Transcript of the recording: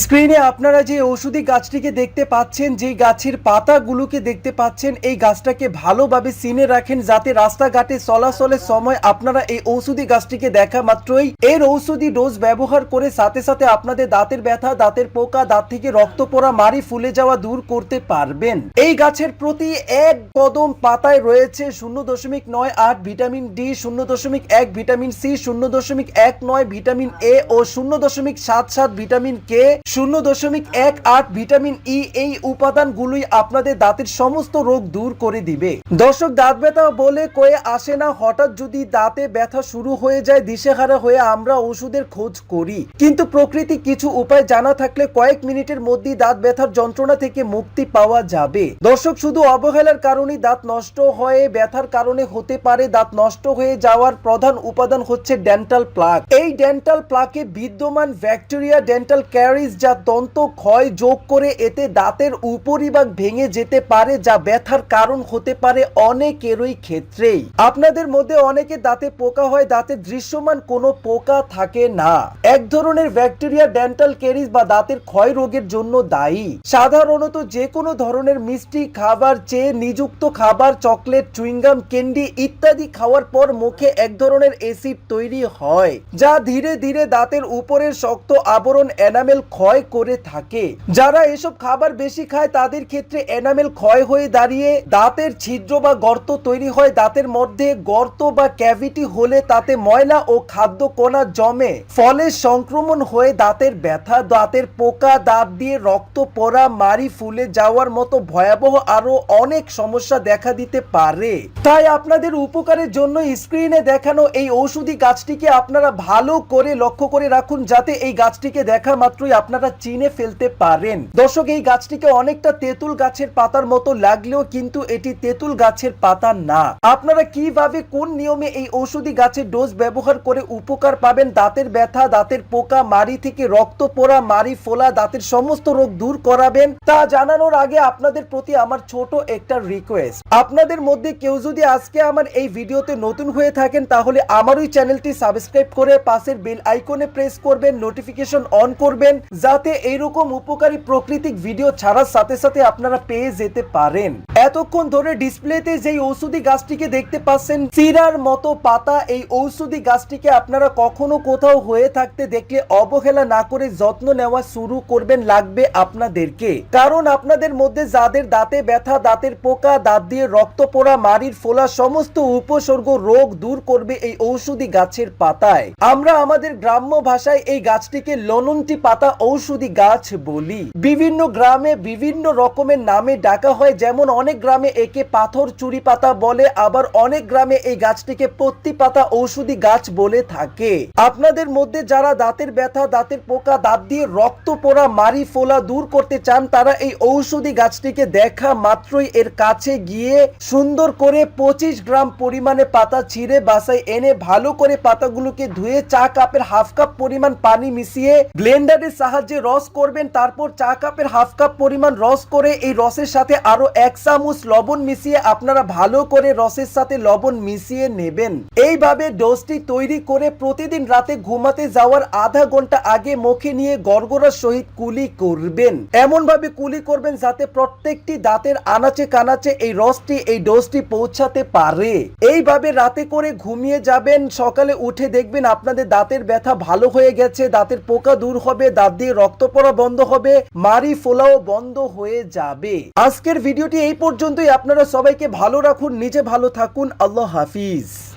স্ক্রিনে আপনারা যে ঔষধি গাছটিকে দেখতে পাচ্ছেন, যেই গাছের পাতাগুলোকে দেখতে পাচ্ছেন, এই গাছটাকে ভালোভাবে সিনে রাখেন যাতে রাস্তাঘাটে চলাচলের সময় আপনারা এই ঔষধি গাছটিকে দেখা মাত্রই এর ঔষধি ডোজ ব্যবহার করে সাথে সাথে আপনাদের দাঁতের ব্যথা, দাঁতের পোকা, দাঁত থেকে রক্ত পড়া মারি ফুলে যাওয়া দূর করতে পারবেন। এই গাছের প্রতি এক কদম পাতায় রয়েছে শূন্য দশমিক নয় আট ভিটামিন ডি, শূন্য দশমিক এক ভিটামিন সি, শূন্য দশমিক এক নয় ভিটামিন এ ও শূন্য দশমিক সাত সাত ভিটামিন কে। শূন্য দশমিক এক আট ভিটামিন ই এই উপাদানগুলোই আপনাদের দাঁতের সমস্ত রোগ দূর করে দিবে। দর্শক, দাঁত ব্যথা বলে কয়ে আসে না, হঠাৎ যদি দাঁতে ব্যথা শুরু হয়ে যায়, দিশেহারা হয়ে আমরা ওষুধের খোঁজ করি। কিন্তু প্রকৃতি কিছু উপায় জানা থাকলে কয়েক মিনিটের মধ্যেই দাঁত ব্যথার যন্ত্রণা থেকে মুক্তি পাওয়া যাবে। দর্শক, শুধু অবহেলার কারণেই দাঁত নষ্ট হয়ে, ব্যথার কারণে হতে পারে দাঁত নষ্ট হয়ে যাওয়ার প্রধান উপাদান হচ্ছে ডেন্টাল প্লাক। এই ডেন্টাল প্লাকে বিদ্যমান ব্যাকটেরিয়া ডেন্টাল ক্যারিজ যা ক্ষয় যোগ করে এতে দাঁতের উপরিভাগ ভেঙে যেতে পারে যা ব্যথার কারণ হতে পারে অনেকেরই ক্ষেত্রেই। আপনাদের মধ্যে অনেকে দাঁতে পোকা হয়, দাঁতে দৃশ্যমান কোনো পোকা থাকে না। এক ধরনের ব্যাকটেরিয়া ডেন্টাল ক্যারিজ বা দাঁতের ক্ষয় রোগের জন্য দায়ী। সাধারণত যে কোনো ধরনের মিষ্টি খাবার চেয়ে নিযুক্ত খাবার, চকলেট, চুইংগাম, ক্যান্ডি ইত্যাদি খাওয়ার পর মুখে এক ধরনের অ্যাসিড তৈরি হয়, যা ধীরে ধীরে দাঁতের উপরের শক্ত আবরণ, এনামেল ক্ষয় করে থাকে। যারা এসব খাবার বেশি খায়, তাদের ক্ষেত্রে এনামেল ক্ষয় হয়ে দাঁড়িয়ে দাঁতের ছিদ্র বা গর্ত তৈরি হয়। দাঁতের মধ্যে গর্ত বা ক্যাভিটি হলে তাতে ময়লা ও খাদ্য কণা জমে। ফলে সংক্রমণ হয়ে দাঁতের ব্যথা, দাঁতের পোকা, দাঁত দিয়ে রক্ত পড়া মারি ফুলে যাওয়ার মতো ভয়াবহ আরও অনেক সমস্যা দেখা দিতে পারে। তাই আপনাদের উপকারের জন্য স্ক্রিনে দেখানো এই ঔষধি গাছটিকে আপনারা ভালো করে লক্ষ্য করে রাখুন, যাতে এই গাছটিকে দেখা মাত্রই আপনারা চিনে ফেলতে পারেন। দর্শক, এই গাছটিকে অনেকটা তেঁতুল গাছের পাতার মতো লাগলেও কিন্তু এটি তেঁতুল গাছের পাতা না। আপনারা কীভাবে, কোন নিয়মে এই ঔষধি গাছের ডোজ ব্যবহার করে উপকার পাবেন? দাঁতের ব্যথা, দাঁতের পোকা মারি থেকে রক্ত পোড়া মারি ফোলা, দাঁতের সমস্ত রোগ দূর করাবেন। তা জানানোর আগে আপনাদের প্রতি আমার ছোট একটা রিকোয়েস্ট আপনাদের মধ্যে কেউ যদি আজকে আমার এই ভিডিওতে নতুন হয়ে থাকেন, তাহলে আমার ওই চ্যানেলটি সাবস্ক্রাইব করে পাশের বেল আইকনে প্রেস করবেন, নোটিফিকেশন অন করবেন। যাতে এইরকম উপকারী প্রাকৃতিক ভিডিও ছাড়ার সাথে সাথে আপনারা পেয়ে যেতে পারেন। এতক্ষণ ধরে ডিসপ্লেতে যেই ঔষধি গাছটিকে দেখতে পাচ্ছেন চিরার মতো পাতা, এই ঔষধি গাছটিকে আপনারা কখনো কোথাও হয়ে থাকতে দেখলে অবহেলা না করে যত্ন নেওয়া শুরু করবেন, লাগবে আপনাদেরকে। কারণ আপনাদের মধ্যে যাদের দাঁতে ব্যথা, দাঁতের পোকা, দাঁত দিয়ে রক্ত পোড়া মারির ফোলা, সমস্ত উপসর্গ রোগ দূর করবে এই ঔষধি গাছের পাতায়। আমরা আমাদের গ্রাম্য ভাষায় এই গাছটিকে লনন্টি পাতা ঔষধি গাছ বলি। বিভিন্ন গ্রামে বিভিন্ন রকমের নামে ডাকা হয়, যেমন অনেক গ্রামে একে পাথর, চুরি পাতা বলে, আবার অনেক গ্রামে এই গাছটিকে পত্তি পাতা, ঔষধি গাছ বলে থাকে। আপনাদের মধ্যে যারা দাঁতের ব্যথা, দাঁতের পোকা, দাঁত দিয়ে রক্ত পোড়া মারি ফোলা দূর করতে চান, তারা এই ঔষধি গাছটিকে দেখা মাত্রই এর কাছে গিয়ে সুন্দর করে পঁচিশ গ্রাম পরিমাণে পাতা ছিঁড়ে বাসায় এনে ভালো করে পাতাগুলোকে ধুয়ে চা কাপের হাফ কাপ পরিমাণ পানি মিশিয়ে ব্লেন্ডারের সাহায্যে রস করবেন। তারপর চা কাপের হাফ কাপ পরিমাণ রস করে এই রসের সাথে আরও এক চামচ লবণ মিশিয়ে আপনারা ভালো করে রসের সাথে লবণ মিশিয়ে নেবেন। এইভাবে ডোজটি তৈরি করে প্রতিদিন রাতে ঘুমাতে যাওয়ার আধা ঘণ্টা আগে মুখে নিয়ে গড়গড়ার সহিত কুলি করবেন। এমন ভাবে কুলি করবেন যাতে প্রত্যেকটি দাঁতের আনাচে কানাচে এই রসটি, এই ডোজটি পৌঁছাতে পারে। এইভাবে রাতে করে ঘুমিয়ে যাবেন, সকালে উঠে দেখবেন আপনাদের দাঁতের ব্যথা ভালো হয়ে গেছে, দাঁতের পোকা দূর হবে, দাঁত দিয়ে রক্ত পড়া বন্ধ হবে মারি ফোলাও বন্ধ হয়ে যাবে। আজকের ভিডিওটি এই পর্যন্তই আপনারা সবাইকে ভালো রাখুন নিজে ভালো থাকুন। আল্লাহ হাফিজ।